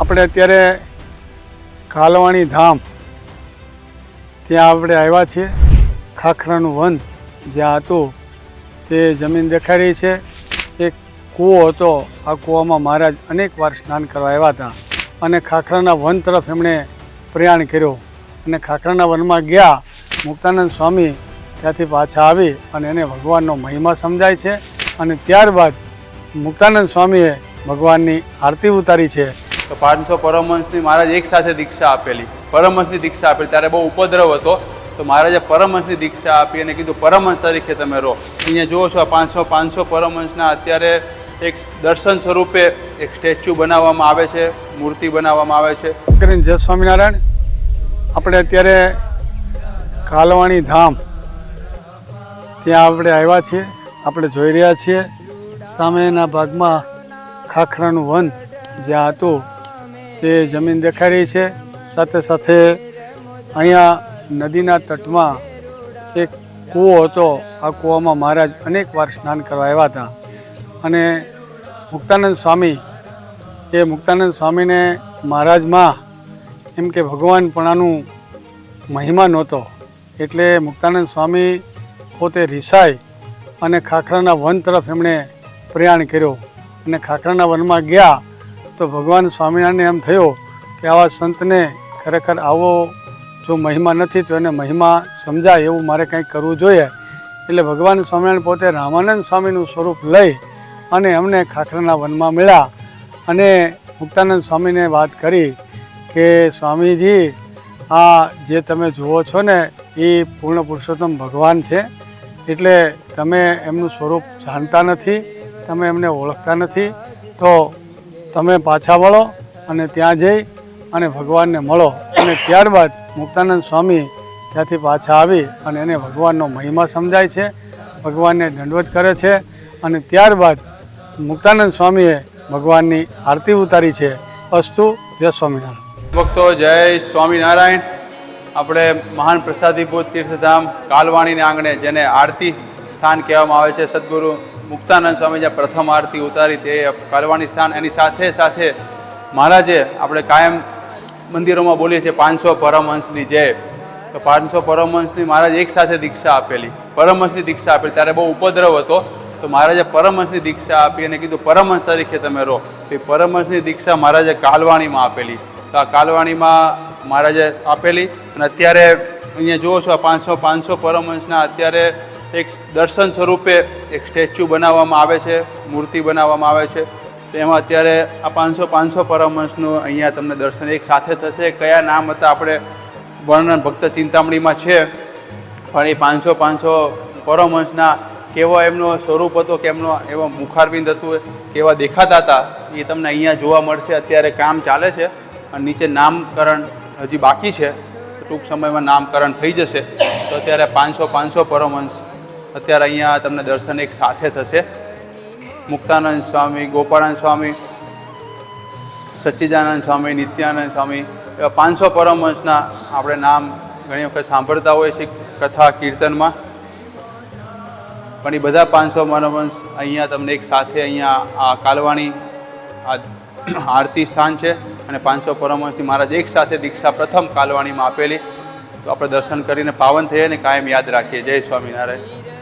આપણે અત્યારે કાલવાણી ધામ, ત્યાં આપણે આવ્યા છીએ. ખાખરાનું વન જ્યાં હતું, તે જમીન દેખાઈ રહી છે. એક કૂવો હતો. આ કૂવામાં મહારાજ અનેક વાર સ્નાન કરવા આવ્યા હતા. અને ખાખરાના વન તરફ એમણે પ્રયાણ કર્યો. અને ખાખરાના વનમાં ગયા. મુક્તાનંદ સ્વામી ત્યાંથી પાછા આવી અને એને ભગવાનનો મહિમા સમજાય છે. અને ત્યારબાદ મુક્તાનંદ સ્વામીએ ભગવાનની આરતી ઉતારી છે. તો પાંચસો પરમહંસની મહારાજ એક સાથે દીક્ષા આપેલી. પરમહંસની દીક્ષા આપેલી. ત્યારે બહુ ઉપદ્રવ હતો. તો મહારાજે પરમહંસની દીક્ષા આપી અને કીધું, પરમહંસ તરીકે તમે રહો. અહીંયા જુઓ છો પાંચસો પાંચસો પરમહંસના અત્યારે એક દર્શન સ્વરૂપે એક સ્ટેચ્યુ બનાવવામાં આવે છે, મૂર્તિ બનાવવામાં આવે છે. કરીને જય સ્વામિનારાયણ. આપણે અત્યારે કાલવાણી ધામ, ત્યાં આપણે આવ્યા છીએ. આપણે જોઈ રહ્યા છીએ. સામેના ભાગમાં ખાખરાનું વન જ્યાં હતું. તે જમીન દેખાઈ રહી છે, સાથે સાથે અહીંયા નદીના તટમાં એક કૂવો હતો. આ કૂવામાં મહારાજ અનેક વાર સ્નાન કરવા આવ્યા હતા. અને મુક્તાનંદ સ્વામી, એ મુક્તાનંદ સ્વામીને મહારાજમાં એમ કે ભગવાનપણાનું મહિમા નહોતો. એટલે મુક્તાનંદ સ્વામી પોતે રિસાઈ અને ખાખરાના વન તરફ એમણે પ્રયાણ કર્યો. અને ખાખરાના વનમાં ગયા તો ભગવાન સ્વામિનારાયણને એમ થયો કે આવા સંતને ખરેખર આવો. જો મહિમા નથી તો એને મહિમા સમજાય એવું મારે કંઈક કરવું જોઈએ. એટલે ભગવાન સ્વામિનારાયણ પોતે રામાનંદ સ્વામીનું સ્વરૂપ લઈ અને એમને ખાખરાના વનમાં મળ્યા અને મુક્તાનંદ સ્વામીને વાત કરી કે સ્વામીજી, આ જે તમે જુઓ છો ને, એ પૂર્ણ પુરુષોત્તમ ભગવાન છે. એટલે તમે એમનું સ્વરૂપ જાણતા નથી, તમે એમને ઓળખતા નથી, તો તમે પાછા વળો અને ત્યાં જઈ અને ભગવાનને મળો. અને ત્યારબાદ મુક્તાનંદ સ્વામી ત્યાંથી પાછા આવી અને એને ભગવાનનો મહિમા સમજાય છે, ભગવાનને દંડવત કરે છે અને ત્યારબાદ મુક્તાનંદ સ્વામીએ ભગવાનની આરતી ઉતારી છે. અસ્તુ, જય સ્વામિનારાયણ. ભક્તો, જય સ્વામિનારાયણ. આપણે મહાન પ્રસાદીભૂત તીર્થધામ કાલવાણીને આંગણે જેને આરતી સ્થાન કહેવામાં આવે છે, સદગુરુ મુક્તાનંદ સ્વામી જે પ્રથમ આરતી ઉતારી તે કાલવાણી સ્થાન. એની સાથે સાથે મહારાજે આપણે કાયમ મંદિરોમાં બોલીએ છીએ, પાંચસો પરમહંસની જય. તો પાંચસો પરમહંસની મહારાજ એક સાથે દીક્ષા આપેલી. પરમહંસની દીક્ષા આપેલી. ત્યારે બહુ ઉપદ્રવ હતો. તો મહારાજે પરમહંસની દીક્ષા આપી અને કીધું, પરમહંસ તરીકે તમે રહો. તો એ પરમહંસની દીક્ષા મહારાજે કાલવાણીમાં આપેલી. તો આ કાલવાણીમાં મહારાજે આપેલી. અને અત્યારે અહીંયા જુઓ છો આ પાંચસો પાંચસો પરમહંસના અત્યારે એક દર્શન સ્વરૂપે એક સ્ટેચ્યુ બનાવવામાં આવે છે, મૂર્તિ બનાવવામાં આવે છે. તો એમાં અત્યારે આ પાંચસો પાંચસો પરમહંસનું અહીંયા તમને દર્શન એક સાથે થશે. કયા નામ હતા આપણે? વર્ણન ભક્ત ચિંતામણીમાં છે. પણ એ પાંચસો પાંચસો પરમહંસના કેવો એમનો સ્વરૂપ હતો, કેમનો એવો મુખારબિંદ હતું, કેવા દેખાતા હતા, એ તમને અહીંયા જોવા મળશે. અત્યારે કામ ચાલે છે અને નીચે નામકરણ હજી બાકી છે. ટૂંક સમયમાં નામકરણ થઈ જશે. તો અત્યારે પાંચસો પાંચસો પરમહંસ અત્યારે અહીંયા તમને દર્શન એક સાથે થશે. મુક્તાનંદ સ્વામી, ગોપાળાનંદ સ્વામી, સચ્ચિદાનંદ સ્વામી, નિત્યાનંદ સ્વામી એવા પાંચસો પરમવંશના આપણે નામ ઘણી વખત સાંભળતા હોઈએ છીએ કથા, કીર્તનમાં. પણ એ બધા પાંચસો પરમવંશ અહીંયા તમને એક સાથે અહીંયા આ કાલવાણી, આ આરતી સ્થાન છે અને પાંચસો પરમવંશની મહારાજ એક સાથે દીક્ષા પ્રથમ કાલવાણીમાં આપેલી. તો આપણે દર્શન કરીને પાવન થઈએ અને કાયમ યાદ રાખીએ. જય સ્વામિનારાયણ.